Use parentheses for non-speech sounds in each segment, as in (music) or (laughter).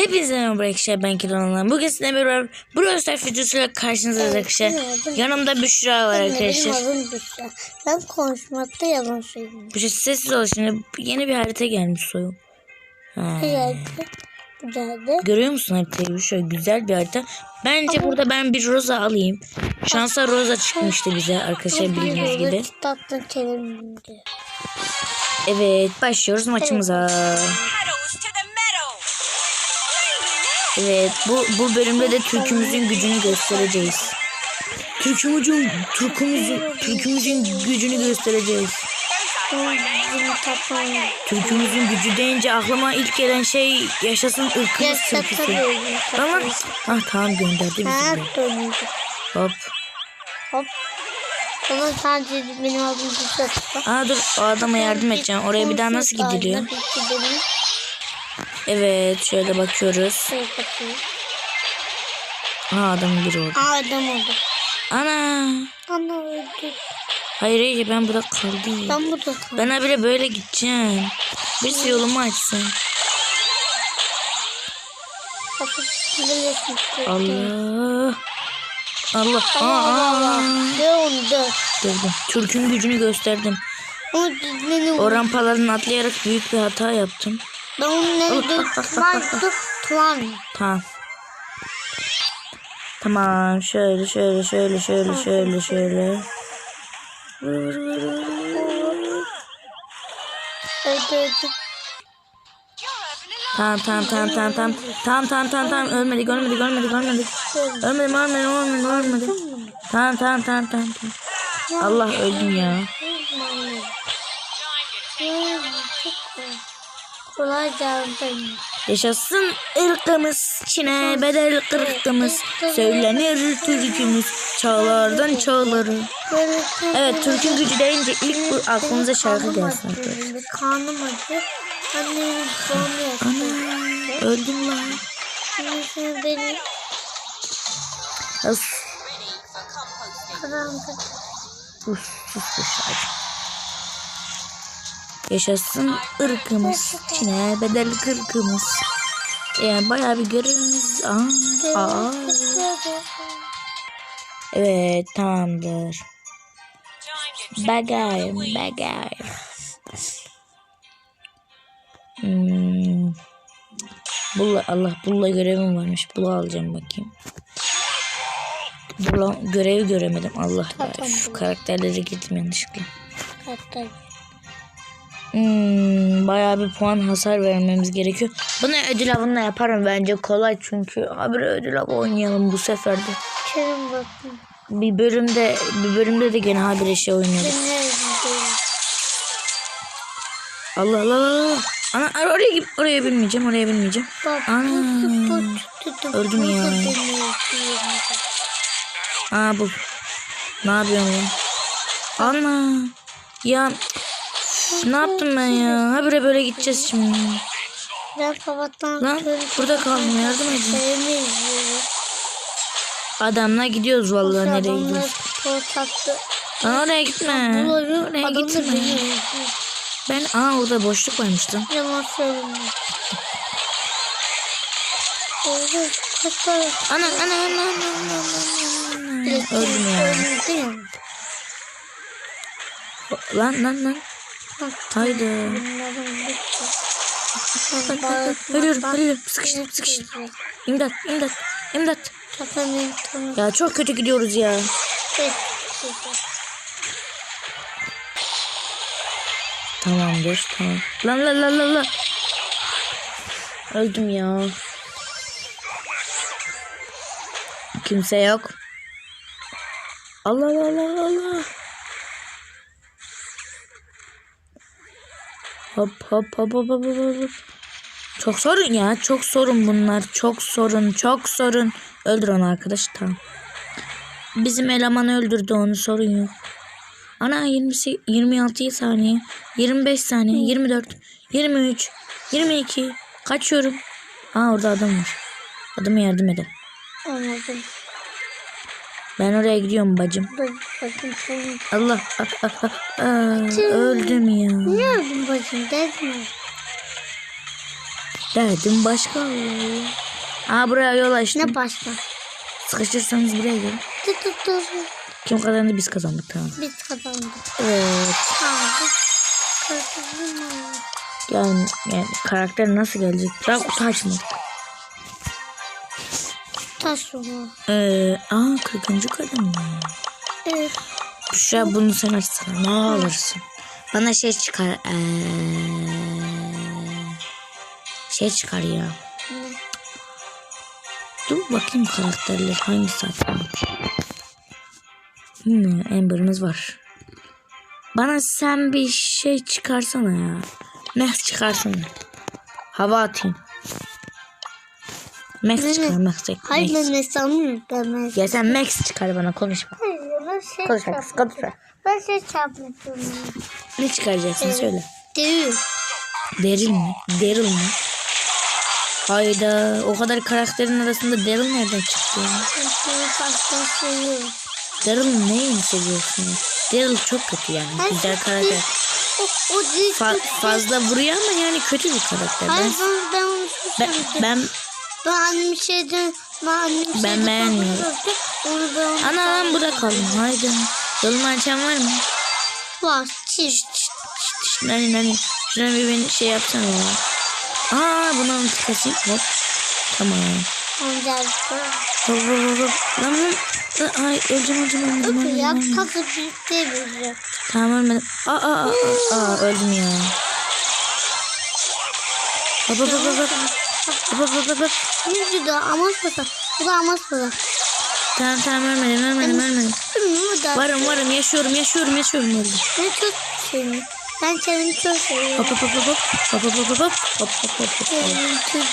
Hepinize merhaba arkadaşlar ben Kiran'la. Bugün sizinle beraber Brawl Stars videosuyla karşınızdayız arkadaşlar. Yanımda Büşra var arkadaşlar. Ben konuşmakta yalan söylüyorum. Büşra sessiz ol şimdi. Yeni bir harita gelmiş soyun. Ha. Güzeldi. Görüyor musun haritayı Büşra? Güzel bir harita. Bence burada ben bir Rosa alayım. Şansa Rosa çıkmıştı bize arkadaşlar bildiğiniz gibi. Evet başlıyoruz maçımıza. Pedals Evet bu bu bölümde de Türk'ümüzün gücünü göstereceğiz. Türk'ümüzün Türk'ümüzün Türk'ümüzün gücünü göstereceğiz. Türk'ümüzün gücü deyince aklıma ilk gelen şey yaşasın ırkımız türküsü. Tamam. Ah tamam gönderdi bizi. Hop. Hop. Ama sadece benim adım Büşra. Aa dur o adama yardım edeceğim. Oraya bir daha nasıl gidiliyor? Evet şöyle bakıyoruz. Aa adamın biri orada. Aa adam oldu. Ana. Ana öldü. Hayır hayır ben burada kaldım. Ben burada kaldım. Ben habire böyle gideceğim. Birisi yolumu açsın. Allah. Allah. Aa, Allah. aa. Onu dön. Gördüm. Türk'ün gücünü gösterdim. O rampalardan atlayarak büyük bir hata yaptım. Ben onu nerede (laughs) tutan tutan. Tamam. Tamam. Şöyle şöyle şöyle şöyle şöyle şöyle. Vur, vur, vur, vur. Öldü öldü. Tamam tamam tamam tamam tamam. Tamam tamam tamam tamam. Ölmedik ölmedik ölmedik ölmedik. Ölmedim ölmedim ölmedim ölmedim. Tamam tamam tamam tamam. tamam. Allah öldüm ya. Kolay geldi. Yaşasın ırkımız, Çin'e bedel kırkımız. Söylenir türkümüz, çağlardan çağları. Evet, Türk'ün gücü deyince ilk bu aklınıza şarkı gelsin. Karnım acı. Annemin doğum öldüm lan. Şimdi beni Of, karanlık. sus, sus, sus. Yaşasın ırkımız, Çin'e bedel kırkımız. Yani bayağı bir görürüz. Aa, aa. Evet, tamamdır. Bagay, bagay. Hmm. Bulla, Allah bulla görevim varmış. Bula alacağım bakayım. Bula görevi göremedim. Allah ya. Şu karakterlere gittim yanlışlıkla. Hatta Hmm, bayağı bir puan hasar vermemiz gerekiyor. Bunu ödül avında yaparım bence kolay çünkü. Habire ödül avı oynayalım bu sefer de. Kerim bakın. Bir bölümde bir bölümde de gene habire şey neredeyim? Allah Allah Allah. Ana oraya git oraya binmeyeceğim oraya binmeyeceğim. Bak Ana. Öldüm ya. Aa bu. Ne yapıyorsun? Ana. Ya ne yaptım ben ya? Habire böyle gideceğiz şimdi. Ben sabahtan Lan burada kaldım yardım edin. Adamla gidiyoruz vallahi nereye Adamlar gidiyoruz. Lan oraya gitme. Oraya gitme. Ben aa orada boşluk varmış lan. Yalan söyleme. Ana ana ana ana ana. Öldüm ya. Lan lan lan. Haydi. Ölüyorum ölüyorum. Sıkıştım sıkıştım. İmdat imdat imdat. Ya çok kötü gidiyoruz ya. Tamamdır tamam. Lan lan lan lan lan. Öldüm ya. Kimse yok. Allah Allah Allah Allah. Hop hop hop hop hop hop. Çok sorun ya. Çok sorun bunlar. Çok sorun. Çok sorun. Öldür onu arkadaş. Tamam. Bizim eleman öldürdü onu. Sorun yok. Ana 20, 26 saniye. 25 saniye. 24. 23. 22. Kaçıyorum. Aa orada adam var. Adama yardım edin. Anladım. Ben oraya gidiyorum bacım. Allah. Ah, ah, ah, ah. öldüm ya. Ne yaptın bacım? Gelme. Derdim başka. Aa buraya yol açtım. Ne başka? Sıkışırsanız buraya gelin. Dur dur dur. Kim kazandı biz kazandık tamam. Biz kazandık. Evet. Kazandık. Yani, yani karakter nasıl gelecek? Daha kutu açmadık. Taş mı? Ee, aa 40. kadın mı? Evet. Büşra bunu sen açsana. Ne alırsın? Bana şey çıkar. Ee, şey çıkar ya. Ne? Dur bakayım karakterler hangisi atma. Hmm, Amber'ımız var. Bana sen bir şey çıkarsana ya. Max çıkarsana. Hava atayım. Max çıkar? Max. Max. Hayır ben ne sanmıyorum demez. Ya sen Max çıkar bana konuşma. Hayır ben şey Konuşma çarptım. kız konuşma. Ben şey çarpmıştım. Ne çıkaracaksın söyle. Değil. Daryl mi? Daryl mi? Hayda o kadar karakterin arasında Daryl nereden çıktı ya? Ben. Daryl neyini seviyorsun? Daryl çok kötü yani. Hayır, Güzel karakter. O, o. Fa- fazla vuruyor ama yani kötü bir karakter. Hayır Ben, ben, ben ben, ben Ben annem şeyden ben Ben şeyden beğenmiyorum. bakıyordu. Onu ben ana lan burada kaldım. Haydi. Yolunu açan var mı? var. Çift. Şşt, Nani nani. Şuna bir beni şey yapsana ya. Aa buna onu tıkasayım. Hop. Tamam. Onca Hop hop hop. Lan lan. Ay öleceğim öleceğim öleceğim. Öleceğim, ya kazı birlikte bizi. Tamam ölmedim. Aa aa aa, aa, öldüm ya. Hop hop. hop. Hop hop hop hop, hop. Yüzü de amas basa. Bu da amas basa. Tamam tamam ölmedim ölmedim ölmedim. Varım varım yaşıyorum yaşıyorum yaşıyorum öldüm. Ben çok seviyorum. Ben kendimi çok seviyorum. Hop hop hop hop hop. Hop hop hop hop hop. Hop hop.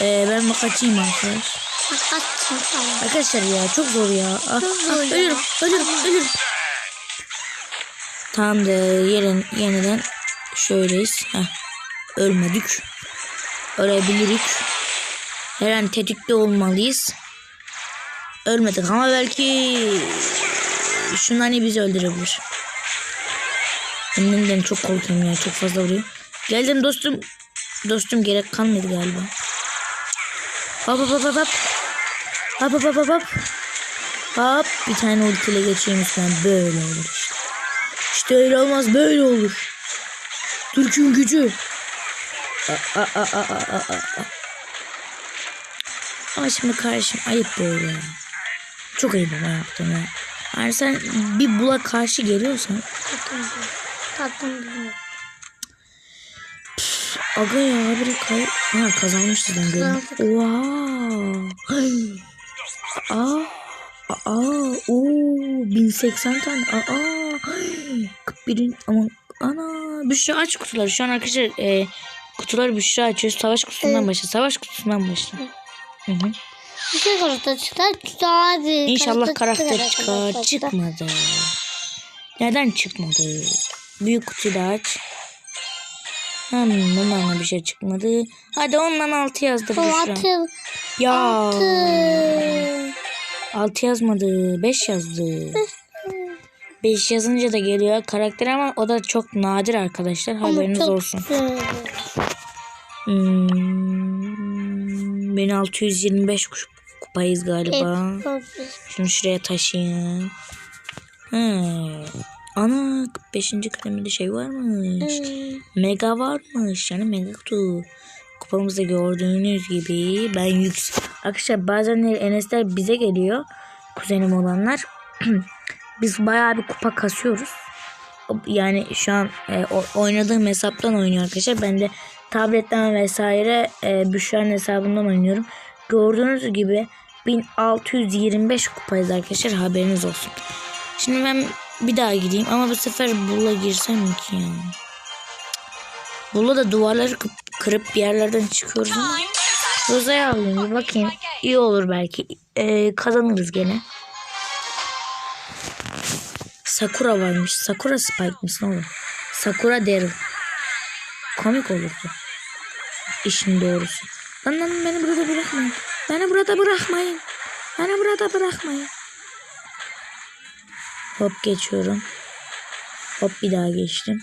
Ee, ben bak kaçayım arkadaş. Arkadaşlar ya çok zor ya. Ah, Çok zor ah, ya. Ölürüm ölürüm ölürüm. Tamam da yerin, yeniden şöyleyiz. Heh. Ölmedik. Ölebilirik. Her an tetikte olmalıyız. Ölmedik ama belki şundan iyi bizi öldürebilir. Kendimden çok korkuyorum ya çok fazla vuruyor. Geldim dostum. Dostum gerek kalmadı galiba. Hop hop hop hop hop. Hop hop hop hop bir tane ultiyle geçeyim böyle olur işte. İşte öyle olmaz böyle olur. Türk'ün gücü. Aa, aa, aa, aa, aa, aa. Ama şimdi kardeşim ayıp böyle. ya. Çok ayıp ama yaptın ha. Yani sen bir bula karşı geliyorsan Tatlım Tatlım aga ya bir kay ha kazanmışız lan. Kazandık. Wow. Ay. Aa. Aa. Oo 1080 tane. Aa. 41'in ama ana Büşra aç kutuları. Şu an arkadaşlar e, kutuları Büşra açıyor. Savaş kutusundan başla. Savaş kutusundan başla. Hı hı. Karakter çıkar. Hadi. İnşallah karakter çıkar. Çıkmadı. Neden çıkmadı? Büyük kutuyu da aç. Hmm, bundan da bir şey çıkmadı. Hadi ondan 6 yazdı Büşra. Altı. Ya Altı. 6 yazmadı. 5 yazdı. 5 yazınca da geliyor karakter ama o da çok nadir arkadaşlar. Haberiniz olsun. güzel. Hmm, ben 625 kuş- kupayız galiba. Evet. Şunu şuraya taşıyayım. Hmm. Ana 45. kademede şey varmış. Hmm. Mega varmış. Yani mega kutu. Kupamızda gördüğünüz gibi ben yüksek. Arkadaşlar bazen Enesler bize geliyor. Kuzenim olanlar. (clears throat) Biz bayağı bir kupa kasıyoruz. Yani şu an e, oynadığım hesaptan oynuyor arkadaşlar. Ben de tabletten vesaire e, Büşra'nın hesabından oynuyorum. Gördüğünüz gibi 1625 kupayız arkadaşlar haberiniz olsun. Şimdi ben bir daha gideyim ama bu sefer Bull'a girsem ki ya? Bull'a da duvarları kı- kırıp bir yerlerden çıkıyoruz ama Roza'ya alayım bir bakayım. İyi olur belki. E, kazanırız gene. Sakura varmış. Sakura Spike misin oğlum? Sakura Daryl. Komik olurdu. İşin doğrusu. Lan beni burada bırakmayın. Beni burada bırakmayın. Beni burada bırakmayın. Hop geçiyorum. Hop bir daha geçtim.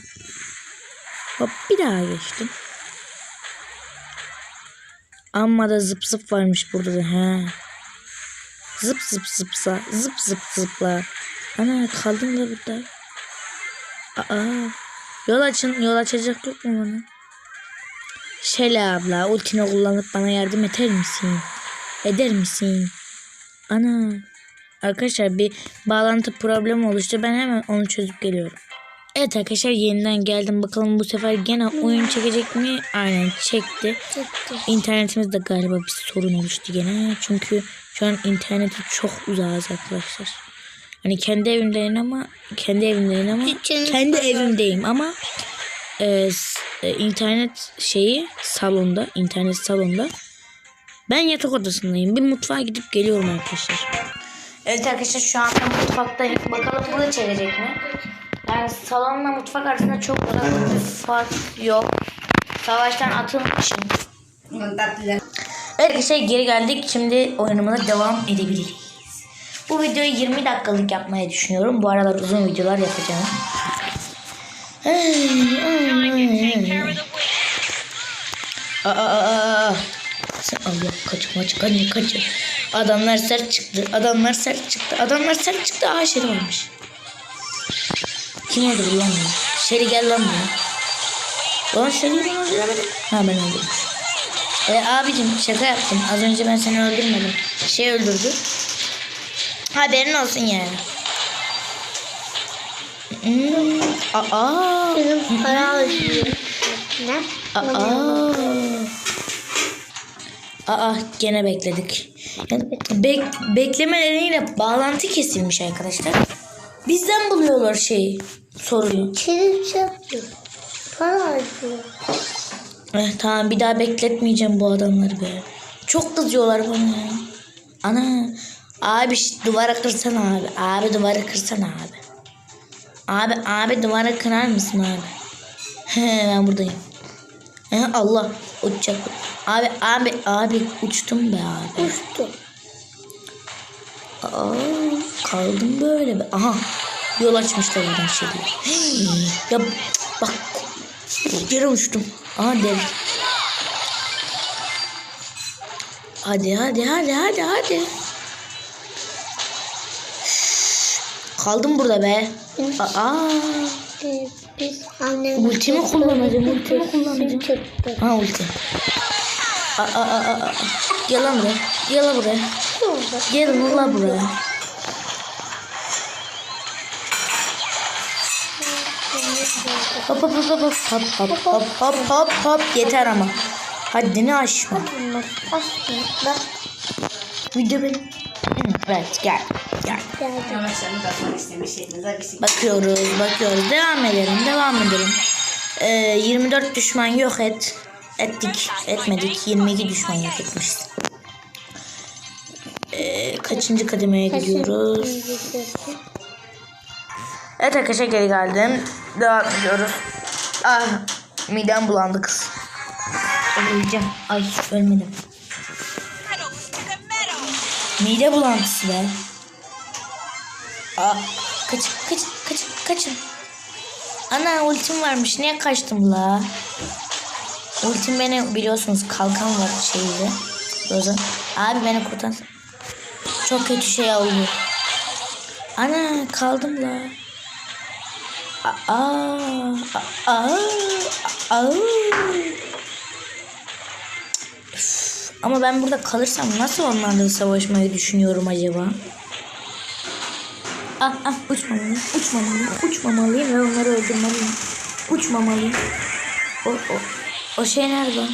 Hop bir daha geçtim. Amma da zıp zıp varmış burada da. He. Zıp zıp zıpsa. Zıp zıp zıpla. Ana kaldım da burada. Aa. Yol açın. Yol açacak yok mu bana? Şele abla ultini kullanıp bana yardım eder misin? Eder misin? Ana. Arkadaşlar bir bağlantı problemi oluştu. Ben hemen onu çözüp geliyorum. Evet arkadaşlar yeniden geldim. Bakalım bu sefer gene oyun çekecek mi? Aynen çekti. Çıktı. İnternetimizde galiba bir sorun oluştu gene. Çünkü şu an interneti çok uzağız arkadaşlar. Hani kendi evimdeyim ama kendi evimdeyim ama kendi evimdeyim ama e, s- e, internet şeyi salonda, internet salonda. Ben yatak odasındayım. Bir mutfağa gidip geliyorum arkadaşlar. Evet arkadaşlar şu anda mutfaktayım. Bakalım bunu çekecek mi? Yani salonla mutfak arasında çok bir fark yok. Savaştan atılmışım. Evet arkadaşlar geri geldik. Şimdi oyunumuza devam edebiliriz. Bu videoyu 20 dakikalık yapmayı düşünüyorum. Bu aralar uzun videolar yapacağım. Aa. Sen Allah kaç kaç kaç kaç. Adamlar sert çıktı. Adamlar sert çıktı. Adamlar sert çıktı. Aa Şeri varmış. Kim öldürdü lan bunu? Şeri gel lan buraya. Lan Şeri'yi ben öldüremedim. Ha ben öldürmüş. E, abicim şaka yaptım. Az önce ben seni öldürmedim. Şey öldürdü. Haberin olsun yani. Hmm, aa, Benim para alışıyor. Ne? aa. Aa gene bekledik. Bek, bekleme nedeniyle bağlantı kesilmiş arkadaşlar. Bizden buluyorlar şeyi, soruyu. Çelik çarpıyor. Para alışıyor. Eh, tamam bir daha bekletmeyeceğim bu adamları be. Çok kızıyorlar bana. Ana. Abi duvara kırsana abi. Abi duvara kırsana abi. Abi abi duvara kırar mısın abi? He ben buradayım. He, Allah uçacak. Abi abi abi uçtum be abi. Uçtu. Aa, kaldım böyle be. Aha yol açmışlar buradan şey diye. ya bak yere uçtum. Aha dev. Hadi hadi hadi hadi hadi. Kaldım burada be. Aa, Ee, Biz annemle... ultimi kullanacağım, ultimi kullanacağım. Ha ulti. Aa, aa, aa. Gel lan buraya. Gel lan buraya. Gel lan buraya. Hop hop hop hop hop hop hop hop hop hop yeter ama. Haddini aşma. Video benim. Evet gel gel. Yavaşlarını katmak istemişsiniz. Hadi bir Bakıyoruz bakıyoruz. Devam edelim devam edelim. Ee, 24 düşman yok et. Ettik etmedik. 22 düşman yok etmişiz. Ee, kaçıncı kademeye gidiyoruz? Evet arkadaşlar geri geldim. Devam ediyoruz. Ah midem bulandı kız. Öleceğim. Ay ölmedim. Mide bulantısı be. Aa, kaç kaç kaç kaçın. Ana ultim varmış. Niye kaçtım la? Ultim beni biliyorsunuz kalkan var şeyde. Rozan. Abi beni kurtar. Çok kötü şey oldu. Ana kaldım la. Aa, aa, aa, aa. Ama ben burada kalırsam nasıl onlarla savaşmayı düşünüyorum acaba? Ah ah uçmamalıyım, uçmamalıyım, uçmamalıyım ve onları öldürmeliyim. Uçmamalıyım. O, o, o şey nerede?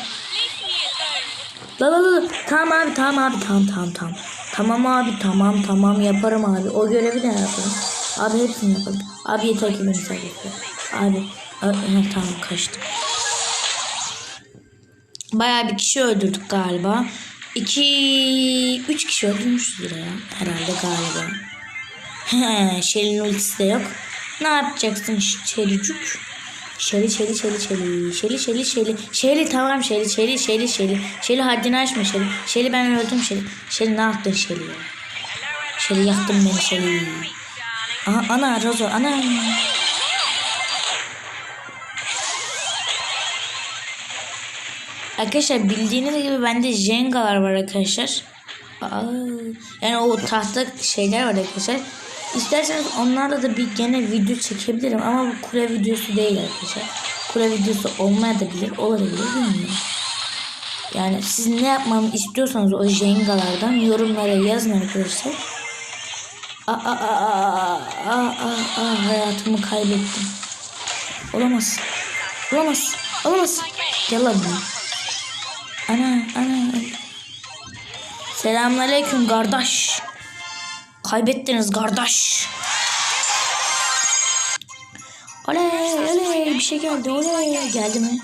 La la la. Tamam abi tamam abi tamam tamam tamam. Tamam abi tamam tamam yaparım abi. O görevi de yaparım. Abi hepsini yaparım. Abi yeter ki beni sadece. Abi. Abi tamam kaçtım. Bayağı bir kişi öldürdük galiba. 2 3 kişi öldürmüştür ya herhalde galiba. Şelin ultisi de yok. Ne yapacaksın Şelicük? Şeli şeli şeli şeli şeli şeli şeli şeli tamam şeli şeli şeli şeli şeli haddini aşma şeli şeli ben öldüm şeli şeli ne yaptın şeli ya şeli yaktın beni şeli aha ana Rozo ana Arkadaşlar bildiğiniz gibi bende Jengalar var arkadaşlar. Aa, yani o tahta şeyler var arkadaşlar. İsterseniz onlarla da bir gene video çekebilirim ama bu kule videosu değil arkadaşlar. Kule videosu olmayabilir, olabilir bilmiyorum. Yani siz ne yapmamı istiyorsanız o Jengalardan yorumlara yazın arkadaşlar. Aa, aa, aa, aa, aa, aa, hayatımı kaybettim. Olamaz. Olamaz. Olamaz. Gel lan. Ana ana. Selamünaleyküm kardeş. Kaybettiniz kardeş. Oley oley bir şey geldi oley. Geldi mi?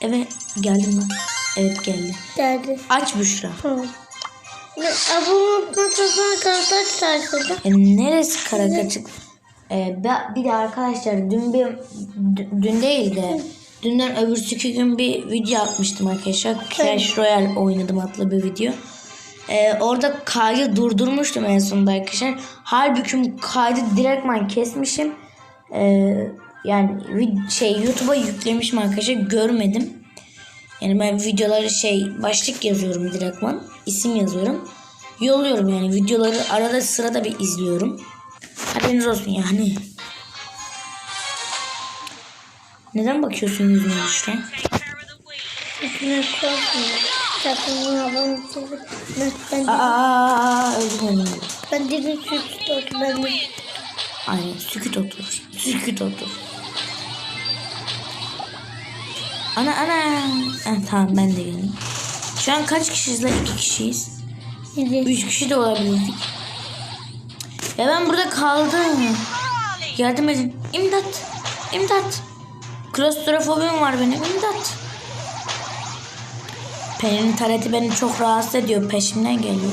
Evet geldi mi? Evet geldi. Geldi. Aç Büşra. Ne- Ablamın masasına kartaç sarsıldı. E, neresi Karakaçık? E, bir de arkadaşlar dün bir dün değil de dünden öbürsü gün bir video atmıştım arkadaşlar. Clash Royale oynadım adlı bir video. E, orada kaydı durdurmuştum en sonunda arkadaşlar. Halbuki kaydı direktman kesmişim. E, yani şey YouTube'a yüklemişim arkadaşlar görmedim. Yani ben videoları şey başlık yazıyorum direktman. isim yazıyorum. Yolluyorum yani videoları arada sırada bir izliyorum. Haberiniz olsun yani. Neden bakıyorsun yüzüme Büşra? Ne korkmuyor. Sakın ablamın sesi. Ben, ben, Aa, öldüm öldüm. ben dedim süt oldu. Ben de Aynen sükut otur. Sükut otur. Ana ana. Ha, tamam ben de geldim. Şu an kaç kişiyiz la? İki kişiyiz. yedi. Üç kişi de olabilirdik. Ya ben burada kaldım. Yardım edin. İmdat. İmdat. Klostrofobim var benim. İmdat. Pelin'in tareti beni çok rahatsız ediyor. Peşimden geliyor.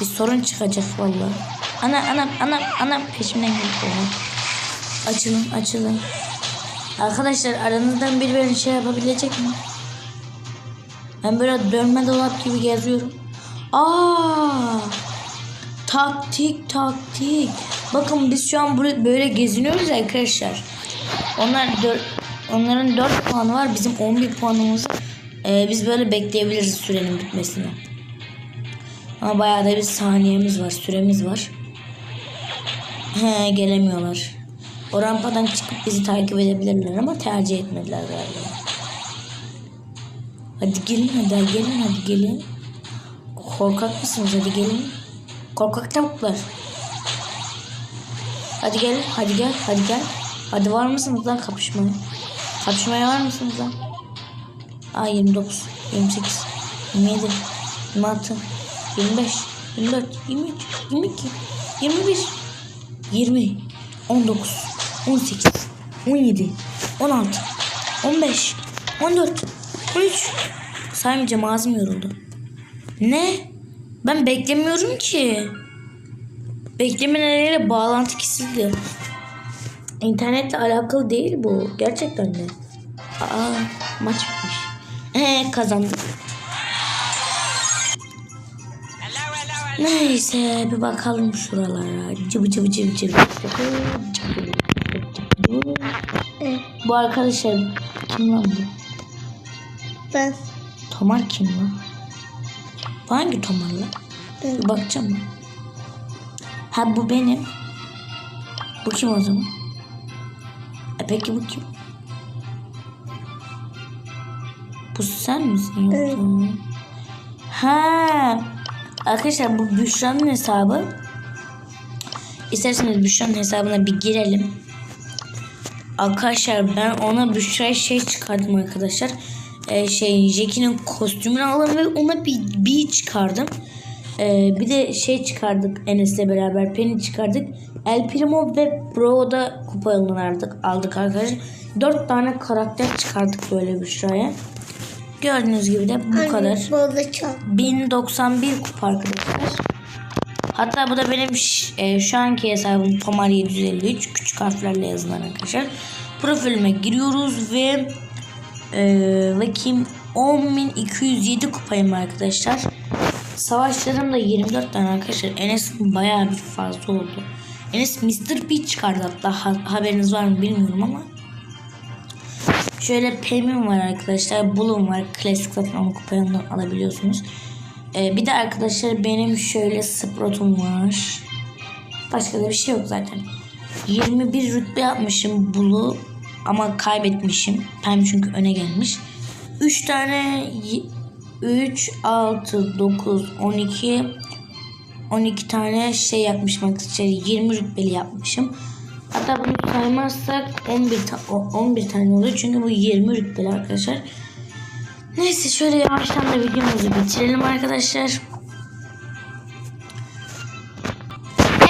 Bir sorun çıkacak vallahi. Ana ana ana ana peşimden geliyor. Açılın açılın. Arkadaşlar aranızdan biri beni şey yapabilecek mi? Ben böyle dönme dolap gibi geziyorum. Aa! Taktik taktik. Bakın biz şu an böyle geziniyoruz arkadaşlar. Onlar dört, onların 4 puanı var. Bizim 11 puanımız. Ee, biz böyle bekleyebiliriz sürenin bitmesini. Ama bayağı da bir saniyemiz var. Süremiz var. He gelemiyorlar. O rampadan çıkıp bizi takip edebilirler ama tercih etmediler galiba. Hadi gelin hadi gelin hadi gelin. Korkak mısınız hadi gelin. Korkak tavuklar. Hadi gel hadi gel hadi gel. Hadi var mısınız lan kapışmaya? Kapışmaya var mısınız lan? Aa 29, 28, 27, 26, 25, 24, 23, 22, 21, 20, 19, 18, 17, 16, 15, 14, 13. Saymayacağım ağzım yoruldu. Ne? Ben beklemiyorum ki. Beklemeleriyle bağlantı kesildi. İnternetle alakalı değil bu. Gerçekten de. Aa, maç bitmiş. Ee, kazandık. Neyse bir bakalım şuralara. Cıbı cıbı cıbı cıbı. Bu arkadaşlar kim lan bu? ben. Tomar kim lan? Bu hangi Tomar lan? Ben. Bir bakacağım ben. Ha bu benim. Bu kim o zaman? E peki bu kim? Bu sen misin Evet. Ha. Arkadaşlar bu Büşra'nın hesabı. İsterseniz Büşra'nın hesabına bir girelim. Arkadaşlar ben ona Büşra'ya şey çıkardım arkadaşlar. Ee, şey Jackie'nin kostümünü aldım ve ona bir, bir çıkardım. Ee, bir de şey çıkardık Enes'le beraber Penny çıkardık. El Primo ve Bro'da kupa yolunu aldık, aldık arkadaşlar. Dört tane karakter çıkardık böyle Büşra'ya. Gördüğünüz gibi de bu kadar. Burada çal. 1091 kupa arkadaşlar. Hatta bu da benim e, şu anki hesabım Tomar 753 küçük harflerle yazılan arkadaşlar. Profilime giriyoruz ve e, bakayım 10.207 kupayım arkadaşlar. Savaşlarım da 24 tane arkadaşlar. Enes'in bayağı bir fazla oldu. Enes Mr. P çıkardı hatta ha- haberiniz var mı bilmiyorum ama. Şöyle Pem'im var arkadaşlar. Bull'um var. Klasik zaten onu kupanından alabiliyorsunuz. Ee, bir de arkadaşlar benim şöyle Sprout'um var. Başka da bir şey yok zaten. 21 rütbe yapmışım Bull'u ama kaybetmişim. Pem çünkü öne gelmiş. 3 tane 3, 6, 9, 12 12 tane şey yapmışım arkadaşlar. 20 rütbeli yapmışım. Hatta bunu saymazsak 11, ta- o- 11 tane oluyor. Çünkü bu 20 rütbeli arkadaşlar. Neyse şöyle yavaştan da videomuzu bitirelim arkadaşlar.